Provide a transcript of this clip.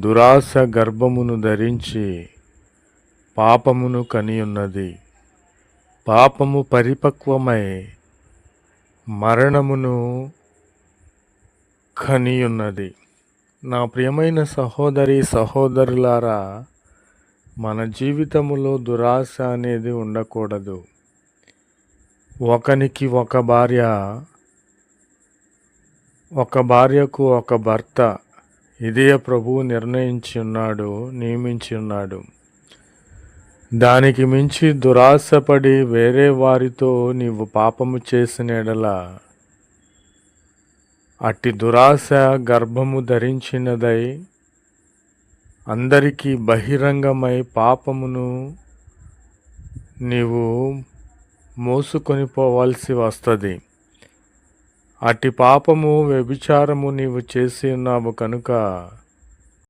దురాశ గర్భమును ధరించి పాపమును కనియున్నది. పాపము పరిపక్వమై మరణమును కనియున్నది. నా ప్రియమైన సహోదరి సహోదరులారా మన జీవితములో దురాశ అనేది ఉండకూడదు. ఒకనికి ఒక భార్య ఒక భార్యకు ఒక భర్త ఇదే ప్రభువు నిర్ణయించి ఉన్నాడు నియమించి ఉన్నాడు. దానికి మించి దురాశపడి వేరే వారితో నీవు పాపము చేసిన ఎడల అట్టి దురాశ గర్భము ధరించినదై అందరికీ బహిరంగమై పాపమును నీవు మోసుకొని పోవాల్సి వస్తుంది. అట్టి పాపము వ్యభిచారము నీవు చేసి ఉన్నావు కనుక